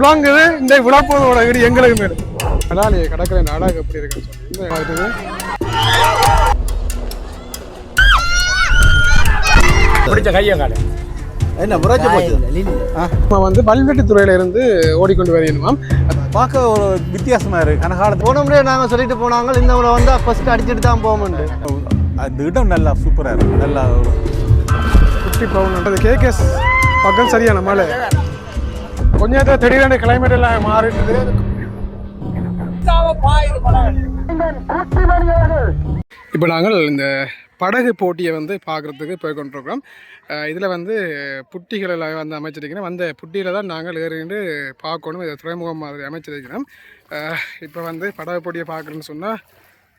விளாங்குது இந்த விழாப்போதோட வீடு எங்களுக்கு மேடு கடாலி கடற்கரை நாடகம் எப்படி இருக்குன்னு சொல்லி. இந்த பிடிச்ச கையை காலை. என்ன புராஜ நம்ம வந்து பல்வெட்டு துறையில இருந்து ஓடிக்கொண்டு வரையணுமாம் பார்க்க ஒரு வித்தியாசமா இருக்கு. போனோம்னே நாங்கள் சொல்லிட்டு போனாங்க இந்த ஊரை வந்து ஃபர்ஸ்ட் அடிச்சுட்டு தான் போகணுண்டு அந்த இடம் நல்லா சூப்பரா இருக்கு. நல்லா ஃபிஃப்டி பவுன் அது கேகேஸ் பக்கம் சரியான மழை கொஞ்ச நேரத்தில் திடீரென கிளைமேட் எல்லாம் மாறிட்டு இப்போ நாங்கள் இந்த படகு போட்டியை வந்து பார்க்குறதுக்கு போய் கொண்டிருக்கிறோம் இதில் வந்து புட்டிகள் எல்லாம் வந்து அமைச்சிருக்கிறோம். அந்த புட்டியில் தான் நாங்கள் ஏறிண்டு பார்க்கணும். இதை துறைமுகம் மாதிரி அமைச்சிருக்கிறோம். இப்போ வந்து படகு போட்டியை பார்க்குறேன்னு சொன்னால்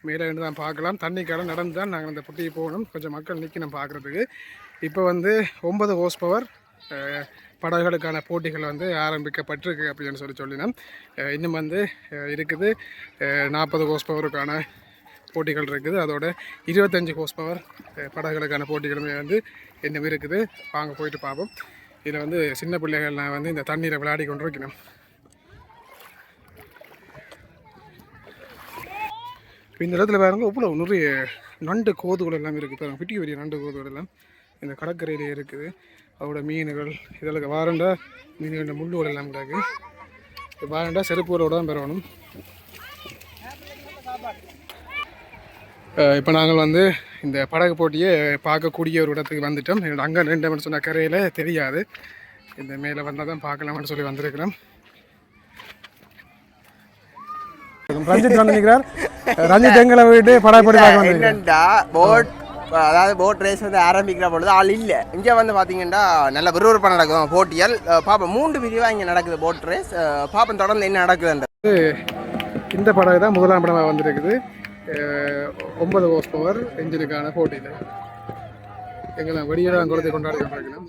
மேலே இருந்து தான் பார்க்கலாம். தண்ணி கடை நடந்து தான் நாங்கள் அந்த புட்டியை போகணும். கொஞ்சம் மக்கள் நிற்கணும் பார்க்குறதுக்கு. இப்போ வந்து ஒன்பது ஹோஸ் பவர் படகுகளுக்கான போட்டிகள் வந்து ஆரம்பிக்கப்பட்டிருக்கு அப்படின்னு சொல்லி சொல்லினோம். இன்னும் வந்து இருக்குது நாற்பது ஹோஸ் பவருக்கான போட்டிகள் இருக்குது. அதோட இருபத்தஞ்சி ஹோஸ் பவர் படகுகளுக்கான போட்டிகளுமே வந்து இன்னும் இருக்குது. வாங்க போயிட்டு பார்ப்போம். இதில் வந்து சின்ன பிள்ளைகள் நான் வந்து இந்த தண்ணீரை விளையாடி கொண்டு இருக்கணும் இப்போ இந்த இடத்துல பாருங்கள் இவ்வளோ நிறைய நண்டு கோதுகள் எல்லாம் இருக்குது. பாருங்கள் பிட்டி பெரிய நண்டு கோதுகள் எல்லாம் இந்த கடற்கரையிலே இருக்குது. அதோட மீன்கள் இதில் வாரண்டா மீன்கள் முள்ளுகள் எல்லாம் கிடக்கு வாரண்டா செருப்புகளோட தான் பெறணும். இப்போ நாங்கள் வந்து இந்த படகு போட்டியை பார்க்கக்கூடிய ஒரு இடத்துக்கு வந்துட்டோம். அங்கே நின்று சொன்ன கரையில் தெரியாது. இந்த மேலே வந்தால் தான் பார்க்கலாம்னு சொல்லி வந்திருக்கிறோம். ரஞ்சித் வந்து நிற்கிறார் ரஞ்சித் எங்களை வீட்டு படகு போட்டி பார்க்க போட் அதாவது போட் ரேஸ் வந்து ஆரம்பிக்கிற பொழுது ஆள் இல்லை. இங்கே வந்து பார்த்தீங்கன்னா நல்ல விறுவிறுப்பாக நடக்கும் போட்டியல் அஹ் பாப்போம் மூன்று பிரிவாக இங்கே நடக்குது போட் ரேஸ் பாப்போம் தொடர்ந்து என்ன நடக்குதுன்றது இந்த படகு தான் முதலாம் படமாக வந்திருக்குது. ஒன்பது ஹோஸ் பவர் என்ஜினுக்கான போட்டியில். எங்களை வெடியெல்லாம் குளத்தை கொண்டாடி கொண்டிருக்கிறோம்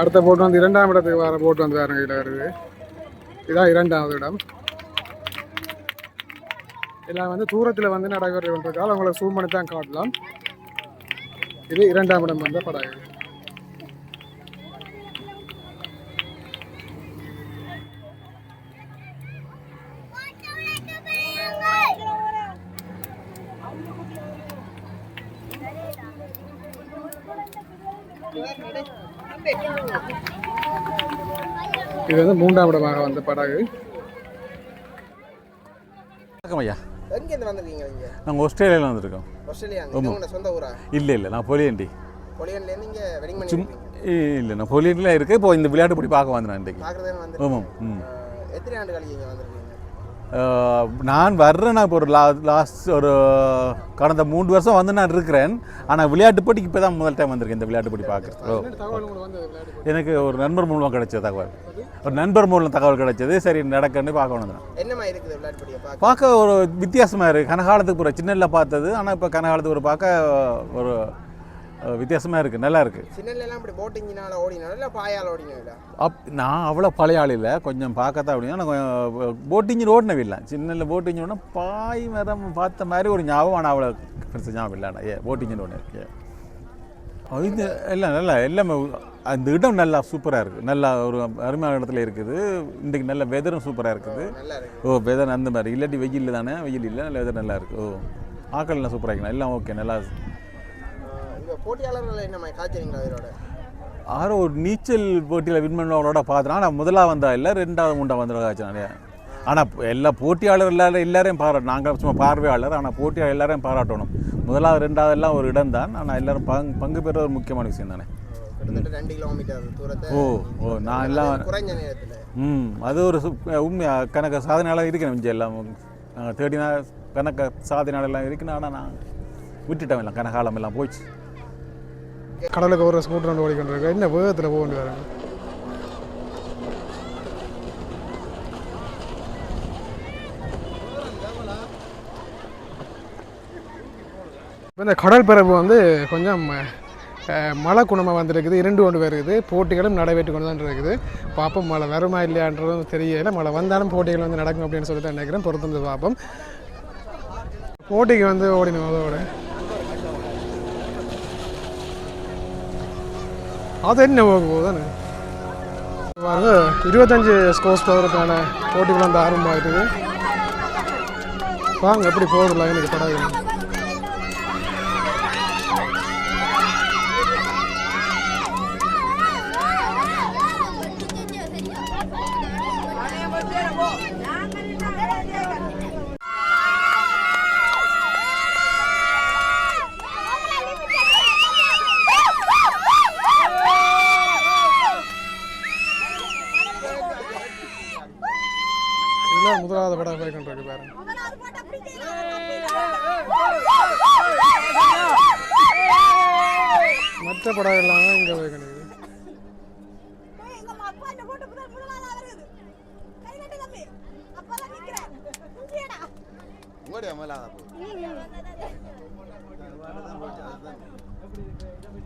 அடுத்த போட்டு வந்து இரண்டாம் இடத்துக்கு வர போட்டு வந்து வேறு கையில் வருது. இதான் இரண்டாவது இடம். எல்லாம் வந்து தூரத்தில் வந்து நடைபெறுன்றதால் அவங்களை சூம் பண்ணி தான் காட்டலாம். இது இரண்டாம் இடம் வந்த படகு வந்து மூன்றாம் இடமாக வந்த படகு. வணக்கம் ஐயா. எங்கேருந்து வந்திருக்கீங்க இங்கே நாங்கள் ஆஸ்திரேலியாவில் வந்திருக்கோம். ஆஸ்திரேலியா உங்களோட சொந்த ஊரா? இல்லை இல்லை நான் பொலியண்டி. பொலியன்லேருந்து இங்கே வெடிங் பண்ணி இல்லை நான் பொலியண்டில் இருக்கேன் இப்போ இந்த விளையாட்டு போட்டி பார்க்க வந்தேன் இன்றைக்கு வந்து ஆமாம் எத்தனை ஆண்டு கழிச்சு இங்கே வந்திருக்கீங்க? நான் வர்றேன். நான் இப்போ ஒரு லா லாஸ்ட் ஒரு கடந்த மூன்று வருஷம் வந்து நான் இருக்கிறேன். ஆனால் விளையாட்டு போட்டிக்கு இப்போ தான் முதல் டைம் வந்திருக்கேன் இந்த விளையாட்டு போட்டி பார்க்குறது எனக்கு ஒரு நண்பர் மூலமாக கிடைச்ச தகவல். ஒரு நண்பர் மூலம் தகவல் கிடைச்சது. சரி நடக்கன்னு பார்க்க வந்தேன் என்னமா இருக்குது விளையாட்டு போட்டியை பார்க்க? பார்க்க ஒரு வித்தியாசமாக இருக்குது கனகாலத்துக்கு ஒரு சின்னல பார்த்தது. ஆனால் இப்போ கனகாலத்துக்கு ஒரு பார்க்க ஒரு வித்தியாசமாக இருக்குது நல்லா இருக்குது அப் நான் அவ்வளோ பழைய ஆள் இல்லை. கொஞ்சம் பார்க்கத்தான் அப்படின்னா நான் கொஞ்சம் போட்டிங் ஓடினவே இல்லை. சின்னல போட்டிங் ஓடினா பாய் மரம் பார்த்த மாதிரி ஒரு ஞாபகம் ஆனால் அவ்வளோ பெருசு ஞாபகம் இல்லை. ஏ போட்டிங் ஓடினேன் ஏ. இது எல்லாம் நல்லா எல்லாமே அந்த இடம் நல்லா சூப்பராக இருக்குது நல்லா ஒரு அருமையான இடத்துல இருக்குது. இன்றைக்கு நல்ல வெதரும் சூப்பராக இருக்குது. நல்லா இருக்கு. ஓ வெதர் அந்த மாதிரி. இல்லாட்டி வெயில் தானே? வெயில் இல்லை நல்ல வெதர் நல்லா இருக்குது ஓ ஆக்கள் எல்லாம் சூப்பராக இருக்கணும் எல்லாம் ஓகே நல்லா போட்டியாளர்கள் என்னம்மா காய்ச்சறீங்களா அவரோட ஆரோ ஒரு நீச்சல் போட்டியில் வின் பண்ணவங்களோட பார்த்தேன் ஆனால் முதலாக வந்தா இல்லை ரெண்டாவது மூண்டாவது வந்ததாக ஆச்சு நிறைய. ஆனால் எல்லா போட்டியாளர் எல்லாரும் எல்லாரையும் பாராட்டு நாங்கள் சும்மா பார்வையாளர் ஆனால் போட்டியாளர் எல்லாரையும் பாராட்டணும். முதலாவது ரெண்டாவது எல்லாம் ஒரு இடம் தான். ஆனால் எல்லாரும் பங்கு பங்கு பெற ஒரு முக்கியமான விஷயம் தானே. ஓ ஓ நான் எல்லாம் ம் அது ஒரு உண்மை கணக்கு சாதனையாளர் இருக்கணும் இங்கே எல்லாம். தேடினா கணக்க சாதனையாளர் எல்லாம் இருக்கணும். ஆனால் நான் விட்டுட்டோம் எல்லாம் கனகாலம் எல்லாம் போச்சு. கடலுக்கு ஒரு ஸ்கூட்டர் வந்து ஓடிக்கொண்டிருக்கு. என்ன வேகத்தில் போக வேண்டி வராங்க இப்போ இந்த கடல் பரப்பு வந்து கொஞ்சம் மழை குணமாக வந்திருக்குது. இரண்டு கொண்டு வருது. போட்டிகளும் நடைபெற்று கொண்டு தான் இருக்குது. பார்ப்போம் மழை வருமா இல்லையான்றதும் தெரியல. மழை வந்தாலும் போட்டிகள் வந்து நடக்கும் அப்படின்னு சொல்லி தான் நினைக்கிறேன். பொறுத்து வந்து பார்ப்போம் போட்டிக்கு வந்து ஓடினோம் அதோட. அது என்ன போக போகுதானே பாருங்க இருபத்தஞ்சு ஸ்கோர்ஸ் போகிறதுக்கான போட்டிகளும் அந்த ஆரம்பமாயிட்டுது வாங்க எப்படி போகுதுல்ல எனக்கு படாது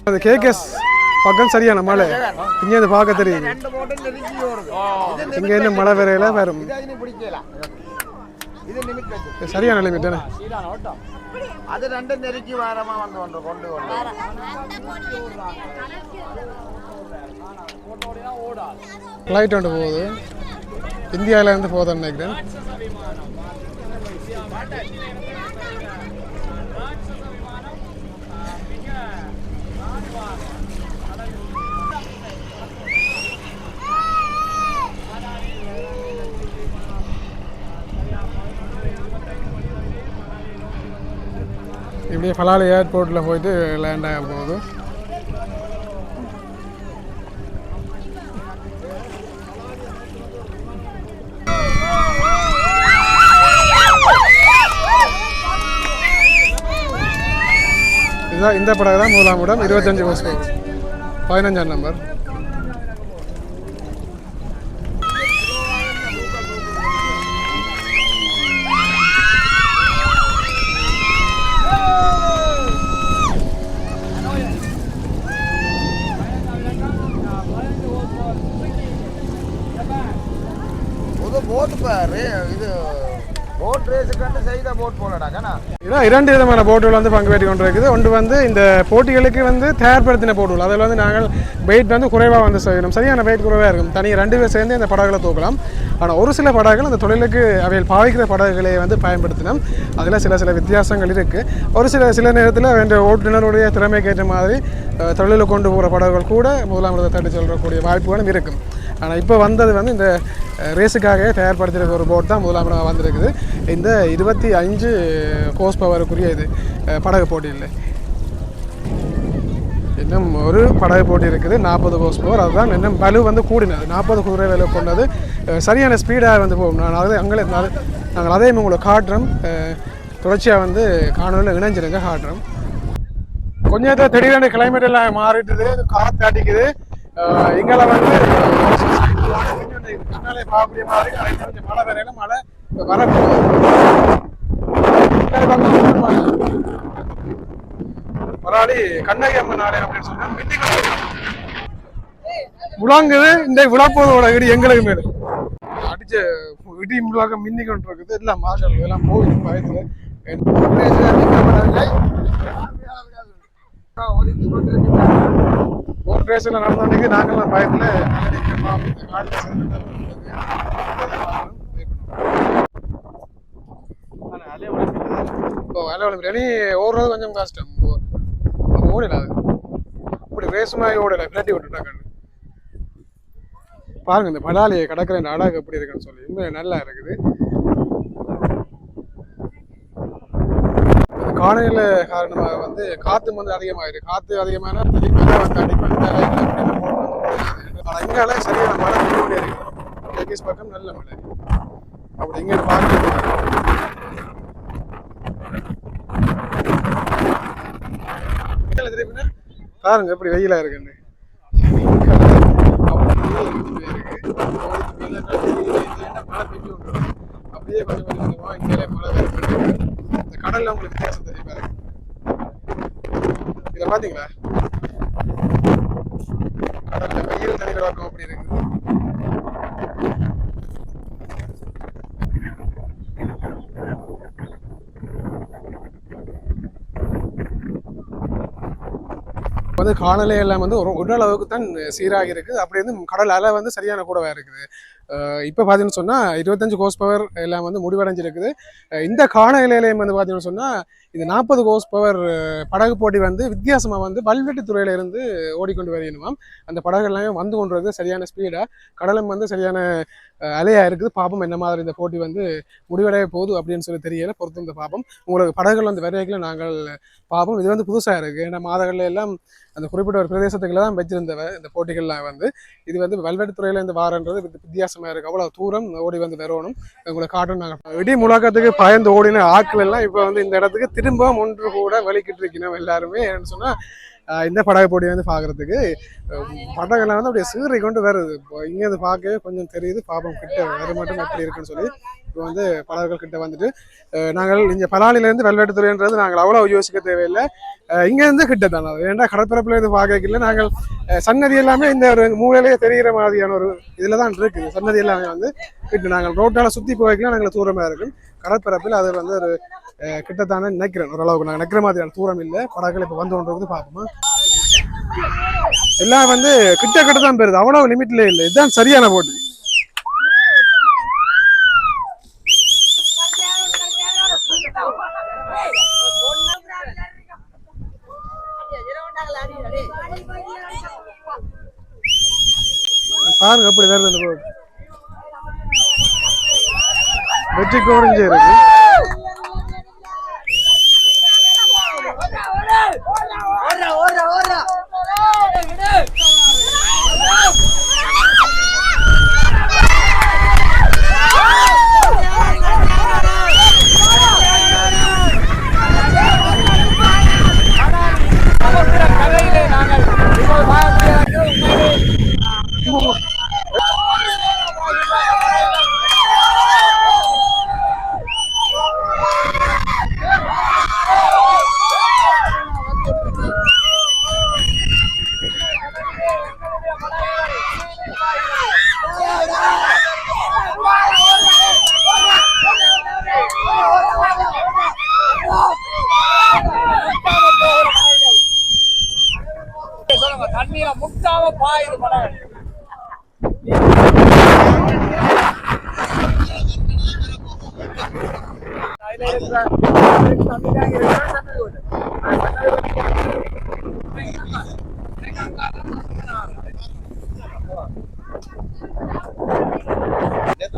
அது கேகேஸ் பக்கம் சரியான மழை இங்கே இருந்து பார்க்க தெரியுது இங்கே என்ன மழை வச்சு இது சரியான லிமிட் தானே அது ரெண்டு நெருக்கி வாரமா வந்து கொண்டு கொண்டு ஃப்ளைட் ஒன்று போகுது இந்தியாவில இருந்து போகுதுன்னு நினைக்கிறேன் இப்படியே ஃபலாலி ஏர்போர்ட்டில் போயிட்டு லேண்ட் ஆக போகுது. இந்த படகு தான் முதலாம் இடம் இருபத்தஞ்சி வருஷம் பதினஞ்சாம் நம்பர். இரண்டு விதமான போட்டுகள் வந்து பங்கு பெற்று கொண்டிருக்குது. ஒன்று வந்து இந்த போட்டிகளுக்கு வந்து தயார்படுத்தின போட்டுகள். அதில் வந்து நாங்கள் வெயிட் வந்து குறைவாக வந்து செய்யணும் சரியான வெயிட் குறைவாக இருக்கும். தனியாக ரெண்டு பேர் சேர்ந்து இந்த படகுகளை தூக்கலாம். ஆனால் ஒரு சில படகுகள் அந்த தொழிலுக்கு அவையில் பாவிக்கிற படகுகளை வந்து பயன்படுத்தினோம். அதில் சில சில வித்தியாசங்கள் இருக்குது ஒரு சில சில நேரத்தில் வேண்டிய ஓட்டுநருடைய திறமைக்கேற்ற மாதிரி தொழிலில் கொண்டு போகிற படகுகள் கூட முதலாம் இடத்தை தட்டி செல்லக்கூடிய வாய்ப்புகளும் இருக்கும். ஆனால் இப்போ வந்தது வந்து இந்த ரேஸுக்காக தயார்படுத்திருக்க ஒரு போட் தான் முதலாம் இடம் வந்திருக்குது. இந்த இருபத்தி அஞ்சு கோஸ் பவருக்குரிய இது படகு போட்டியில். இன்னும் ஒரு படகு போட்டி இருக்குது. நாற்பது ஹோஸ் பவர் அதுதான் இன்னும் வலு வந்து கூடினது. நாற்பது குதிரை விலை கொண்டது. சரியான ஸ்பீடாக வந்து போகும். நான் அதை அங்கே நாங்கள் அதையும் உங்களை காட்டுறோம். தொடர்ச்சியாக வந்து காணொலியில் இணைஞ்சிருங்க காட்டுறோம். கொஞ்சம் நேரத்துல கிளைமேட் எல்லாம் மாறிட்டுது. காற்று அடிக்குது. அஹ் இங்கெல்லாம் வந்து கண்ணாலே பார்க்கக்கூடிய மாதிரி கொஞ்சம் மழை வரையில மழை வரப்போகுது பரவாயில்ல கண்ணகி அம்மன் ஆலயம் அப்படின்னு சொல்லிட்டு மின்னிக்கல் இந்த விழாப்போதோட இடி எங்களுக்கு மேல அடிச்ச இடி முழாக மின்னி கொண்டு இருக்குது எல்லாம் மாசல் எல்லாம் போகுது பயத்துல ஒரு ரேஸில் நடந்தோன்னே நாங்களாம் பயத்தில் இப்போ வேலை விளம்பரம் இனி ஓடுறது கொஞ்சம் கஷ்டம் ஓடல அது இப்படி ரேஸ் ஓடல விரட்டி விட்டுட்டாங்க பாருங்க இந்த பலாலி கடற்கரை இந்த அழகு எப்படி இருக்குன்னு சொல்லி. உண்மையில நல்லா இருக்குது. இந்த காரணமாக வந்து காற்று வந்து அதிகமாயிருக்கு காற்று அதிகமான மழை வந்து அடிப்பாங்க ஆனால் இங்கால சரியான மழை பெய்ய இருக்கு. பக்கம் நல்ல மழை. அப்படி இங்கே பார்க்க மேல திரும்பினா பாருங்க எப்படி வெயிலாக இருக்குன்னு. அப்படியே கொஞ்சம் கொஞ்சம் கொஞ்சமா இங்கே மழை வருது இந்த கடலில் உங்களுக்கு வித்தியாசம் தெரியும் பாருங்க. இதை பார்த்தீங்களா? கடலில் வெயில் தண்ணி கிடக்கும் அப்படி இருக்குது. அதாவது காணலை எல்லாம் வந்து ஒரு அளவுக்கு தான் சீராகி இருக்குது அப்படி வந்து கடல் அலை வந்து சரியான கூடவா இருக்குது. இப்போ பார்த்தீங்கன்னு சொன்னால் இருபத்தஞ்சு கோஸ் பவர் எல்லாம் வந்து முடிவடைஞ்சிருக்குது. இந்த காண இலையிலையும் வந்து பார்த்தீங்கன்னு சொன்னால் இந்த நாற்பது கோஸ் பவர் படகு போட்டி வந்து வித்தியாசமாக வந்து வல்வெட்டி துறையில இருந்து ஓடிக்கொண்டு வரையணுமாம் அந்த படகு எல்லாமே வந்து கொண்டு வருது சரியான ஸ்பீடாக கடலும் வந்து சரியான அலையாக இருக்குது. பாப்போம் என்ன மாதிரி இந்த போட்டி வந்து முடிவடைய போகுது அப்படின்னு சொல்லி தெரியல. பொறுத்து இந்த பாபம். உங்களுக்கு படகுகள் வந்து வரைகளை நாங்கள் பார்ப்போம் இது வந்து புதுசாக இருக்குது ஏன்னா மாதங்கள்ல எல்லாம் அந்த குறிப்பிட்ட ஒரு பிரதேசத்துக்குள்ள தான் வச்சிருந்தவ இந்த போட்டிகள்லாம் வந்து. இது வந்து வல்வெட்டுத்துறையில இருந்து வாரன்றது வித் வித்தியாசமா இருக்குது அவ்வளோ தூரம் ஓடி வந்து வரணும் உங்களை காட்டும் நாங்கள் இடி முழக்கத்துக்கு பயந்து ஓடின ஆக்கள் எல்லாம் இப்போ வந்து இந்த இடத்துக்கு திரும்ப ஒன்று கூட வலிக்கிட்டு இருக்கணும் எல்லாருமே. என்னன்னு சொன்னா இந்த படகு போட்டி வந்து பார்க்கறதுக்கு படகுலாம் வந்து அப்படியே சீறி கொண்டு வருது. இப்போ இங்கேருந்து பார்க்கவே கொஞ்சம் தெரியுது பாபம் கிட்ட வேறு மட்டும் எப்படி இருக்குன்னு சொல்லி. இப்போ வந்து படகுகள் கிட்ட வந்துட்டு நாங்கள் இங்கே பலாலிலேருந்து வெள்ளாட்டுத்துறைன்றது நாங்கள் அவ்வளோ யோசிக்க தேவையில்லை. இங்கேருந்து கிட்ட தானே அது ஏன்டா கடற்பரப்புலேருந்து பார்க்கல நாங்கள் சன்னதி எல்லாமே இந்த ஒரு மூலையிலேயே தெரிகிற மாதிரியான ஒரு இதில் தான் இருக்குது. சன்னதி எல்லாமே வந்து கிட்ட நாங்கள் ரோட்டால் சுற்றி போய்க்கலாம் நாங்கள் தூரமாக இருக்கும். கடற்பரப்பில் அது வந்து ஒரு கிட்டத்தான கிட்டத்தானே நினைக்கிறேன். ஓரளவுக்கு நாங்கள் நினைக்கிற மாதிரியான தூரம் இல்லை. படகுகள் இப்போ வந்து கொண்டு பார்ப்போமா. எல்லாம் வந்து கிட்ட கிட்ட தான் போயிருது. அவ்வளவு லிமிட்ல இல்லை. இதுதான் சரியான போட்டி. பாருங்க எப்படி வருது இந்த போட்டு வெற்றி கோரிஞ்சு இருக்கு முட்டாம படம்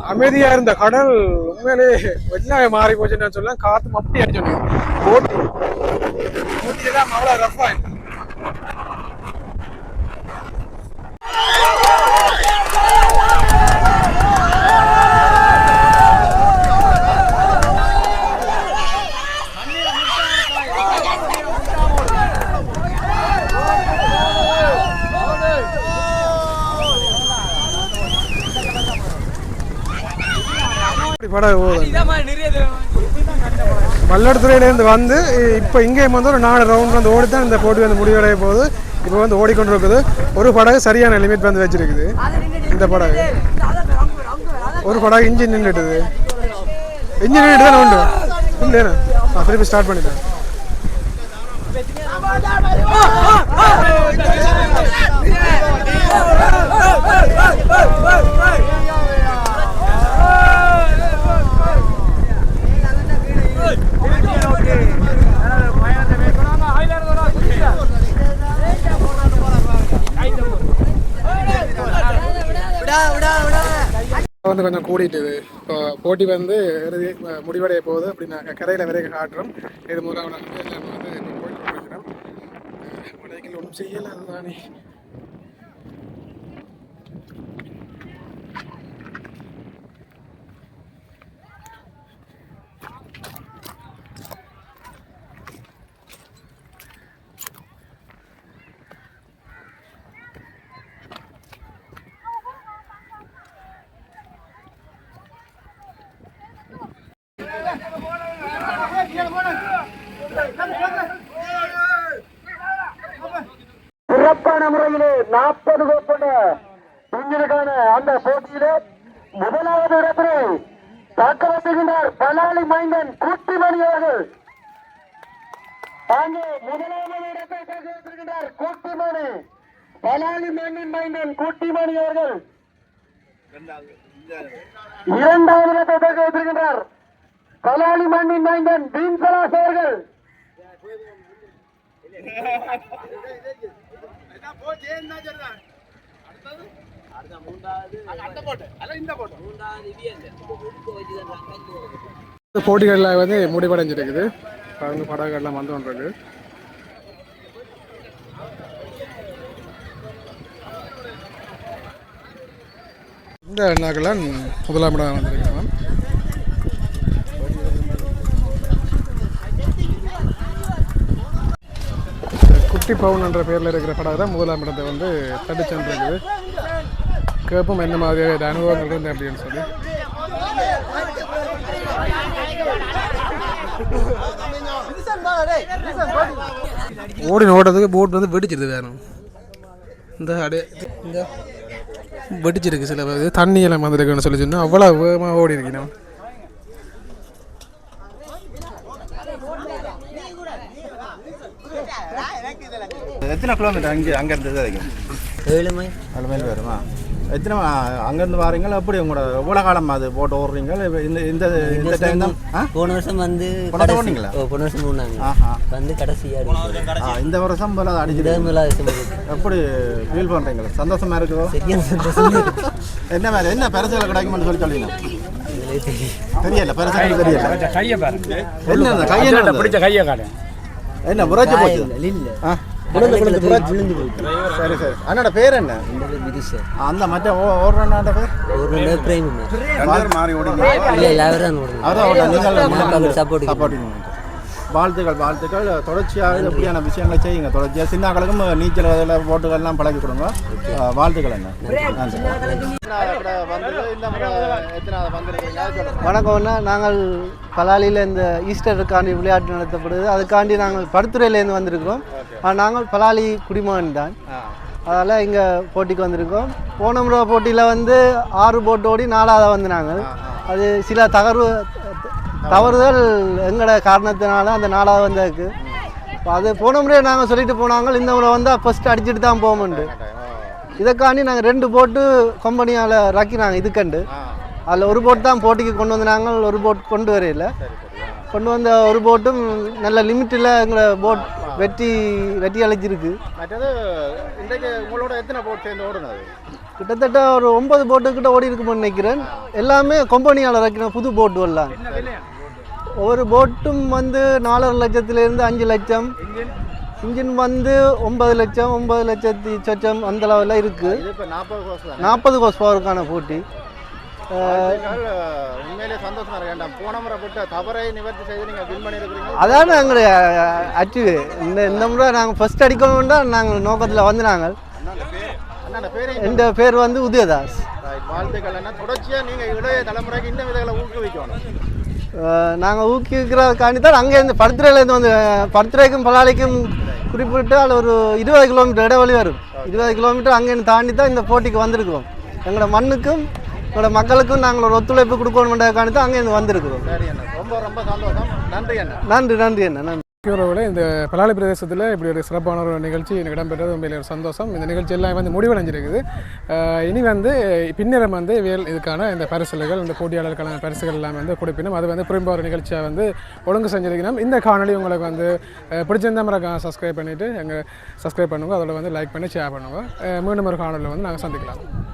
அமைதியா இருந்த கடல் உண்மையிலே வெள்ளாய மாறி போச்சுன்னு சொல்லலாம் காத்து மப்பி அடிச்சு போட்டி. போட்டி எல்லாம் அவ்வளவு படம் போகுது மல்லாடுதுறையிலேருந்து வந்து இப்போ இங்கேயும் வந்து ஒரு நாலு ரவுண்ட் வந்து ஓடி தான் இந்த போட்டி வந்து முடிவடைய போகுது இப்போ வந்து ஓடிக்கொண்டு இருக்குது ஒரு படகு சரியான லிமிட் வந்து வச்சிருக்குது இந்த படகு ஒரு படகு இன்ஜின் நின்றுட்டுது இன்ஜின் நின்றுட்டு தானே உண்டு இல்லைண்ணா நான் திருப்பி ஸ்டார்ட் பண்ணிட்டேன் வந்து கொஞ்சம் கூடிட்டுது. இப்போ போட்டி வந்து இறுதி முடிவடைய போகுது அப்படின்னா கரையில கரையில் வரைக்கும் காட்டுறோம் இது மூலம் வந்து எல்லாமே வந்து போயிட்டு ஒன்றும் செய்யலை அதுதானே சிறப்பான முறையிலே நாற்பது கோப்பட இங்கிருக்கான அந்த போட்டியிலே முதலாவது இடத்திலே தக்க வைத்துகின்றார் பலாலி மைந்தன் குட்டிமணி அவர்கள். அங்கே முதலாவது இடத்தை பதக்கம் வைத்திருக்கின்றார் கூட்டிமணி. பலாலி மண்ணின் மைந்தன் கூட்டிமணி அவர்கள். இரண்டாவது இடத்தை தக்க வைத்திருக்கின்றார் பலாலி மண்ணின் மைந்தன் பீன்சலாஸ் அவர்கள். இந்த போட்டிகளில் வந்து முடிவடைஞ்சிருக்குது. பாருங்க படங்கள்லாம் வந்து கொண்டிருக்கு. இந்த அண்ணாக்கெல்லாம் முதலாம் இடம் வந்திருக்கிறோம் குட்டி பவுன் என்ற பேரில் இருக்கிற படம் தான் முதலாம் இடத்தை வந்து தடுச்சுருக்குது கேட்போம் என்ன மாதிரியான அனுபவங்கள் இருந்து அப்படின்னு சொல்லி. ஓடின ஓட்டத்துக்கு போட் வந்து வெடிச்சிருது வேணும் இந்த அடே இந்த வெடிச்சிருக்கு சில இது தண்ணி எல்லாம் வந்துருக்குன்னு சொல்லி சொன்னா அவ்வளோ வேகமாக ஓடி இருக்கணும் எத்தனை கிலோமீட்டர் அங்கே வரைக்கும்? ஏழு மைல். ஏழு மைல் வருமா? எத்தனை அங்கேருந்து வாரீங்களா எப்படி உங்களோட எவ்வளோ காலம் அது போட்டு ஓடுறீங்க? இந்த இந்த இந்த டைம் தான்? போன வருஷம் வந்து போன கடைசி- போனீங்களா? ஓ, போன வருஷம் போனாங்க ஆஹா. வந்து கடைசியா அடிச்சது. ஆ இந்த வருஷம் போல போகுது. எப்படி ஃபீல் பண்ணுறீங்களா சந்தோஷமா இருக்குதோ. என்ன மாதிரி என்ன பரிசுகள் கிடைக்கும்னு சொல்லி சொல்லிங்க. தெரியல. பரிசுகள் தெரியல. கையை பாருங்க என்ன கையை பிடிச்ச கையை காடு என்ன புரட்சி போச்சு? இல்ல, விழுந்து விழுந்து விழுந்து போயிட்டு. சரி சரி. அண்ணோட பேர் என்ன? பேர். அந்த மற்ற பேர்? ஒரு பேர் பிரேம். மாறி இல்ல, இல்ல, அவர்தான் நீங்கள் சப்போர்ட் வாழ்த்துக்கள் வாழ்த்துக்கள். தொடர்ச்சியாக எப்படியான விஷயங்களை செய்யுங்க. தொடர்ச்சியாக சின்னாக்களுக்கும் நீச்சல் இதில் போட்டுகள்லாம் பழகி கொடுங்க. வாழ்த்துக்கள் என்ன வணக்கம்னா நாங்கள் பலாலியில் இந்த ஈஸ்டருக்காண்டி விளையாட்டு நடத்தப்படுது. அதுக்காண்டி நாங்கள் படுத்துறையிலேருந்து வந்திருக்கிறோம். நாங்கள் பலாலி குடிமகன் தான். அதனால் இங்கே போட்டிக்கு வந்திருக்கோம். போன முறை போட்டியில் வந்து ஆறு போட்டு ஓடி நாலாவது வந்து நாங்கள் அது சில தகர்வு தவறுதல் எங்களோட காரணத்தினால அந்த வந்ததுக்கு இப்போ அது போன முறையே நாங்கள் சொல்லிட்டு போனாங்க இந்த முறை வந்தால் ஃபஸ்ட்டு அடிச்சுட்டு தான் போவோம்ண்டு இதுக்காண்டி நாங்கள் ரெண்டு போட்டு கம்பெனியால் ரக்கினாங்க இதுக்கண்டு. அதில் ஒரு போட் தான் போட்டிக்கு கொண்டு வந்தாங்க ஒரு போட் கொண்டு வரையில. கொண்டு வந்த ஒரு போட்டும் நல்ல லிமிட்டில் எங்களை போட் வெட்டி வெட்டி அழைச்சிருக்கு மற்றது இன்றைக்கு உங்களோட எத்தனை போட் சேர்ந்து ஓடுனது? கிட்டத்தட்ட ஒரு ஒன்பது போட்டு கிட்ட ஓடி இருக்குமென்னு நினைக்கிறேன். எல்லாமே கம்பெனியால் இறக்கின புது போட்டு எல்லாம் ஒவ்வொரு போட்டும் வந்து நாலரை லட்சத்துலேருந்து அஞ்சு லட்சம். இன்ஜின்? வந்து ஒன்பது லட்சம் ஒன்பது லட்சத்தி சொச்சம் அந்த லெவலில் இருக்குது நாற்பது கோஸ் பவருக்கான போட்டி. நீங்கள் அதான் எங்களுடைய அச்சு இந்த இந்த முறை நாங்கள் ஃபர்ஸ்ட் அடிக்கணும் தான் நாங்கள் நோக்கத்தில் வந்து நாங்கள் அண்ணா பேர் வந்து உதயதாஸ். வாழ்த்துக்கள் தொடர்ச்சியாக நீங்கள் இளைய தலைமுறைக்கு விதைகளை ஊக்குவிக்கணும். நாங்கள் ஊக்குவிக்கிறதுக்காண்டி தான் அங்கேருந்து படுத்துறையிலேருந்து வந்து படுத்துறைக்கும் பலாளிக்கும் குறிப்பிட்டு அதில் ஒரு இருபது கிலோமீட்டர் இடைவெளி வரும். இருபது கிலோமீட்டர் அங்கேருந்து தாண்டி தான் இந்த போட்டிக்கு வந்திருக்கிறோம். எங்களோட மண்ணுக்கும் எங்களோட மக்களுக்கும் நாங்கள் ஒரு ஒத்துழைப்பு கொடுக்கணுன்றதுக்காண்டி தான் அங்கேருந்து வந்திருக்கிறோம். ரொம்ப ரொம்ப சந்தோஷம். நன்றி அண்ணா நன்றி நன்றி அண்ணா. நன்றி. உறவுகளை இந்த பலாலி பிரதேசத்தில் இப்படி ஒரு சிறப்பான ஒரு நிகழ்ச்சி எனக்கு இடம்பெற்றது. உண்மையில ஒரு சந்தோஷம். இந்த நிகழ்ச்சி எல்லாம் வந்து முடிவடைஞ்சிருக்குது. இனி வந்து பின்னரம் வந்து வேல் இதுக்கான இந்த பரிசுகள் இந்த போட்டியாளர்களுக்கான பரிசுகள் எல்லாம் வந்து கொடுப்பினும் அது வந்து புரிம்ப ஒரு நிகழ்ச்சியாக வந்து ஒழுங்கு செஞ்சிருக்கணும். இந்த காணொலி உங்களுக்கு வந்து பிடிச்சிருந்த பிடிச்சிருந்தா மறக்காம சப்ஸ்கிரைப் பண்ணிவிட்டு எங்கள் சப்ஸ்கிரைப் பண்ணுங்க. அதோட வந்து லைக் பண்ணி ஷேர் பண்ணுங்க. மீண்டும் ஒரு காணொலியில் வந்து நாங்கள் சந்திக்கலாம்.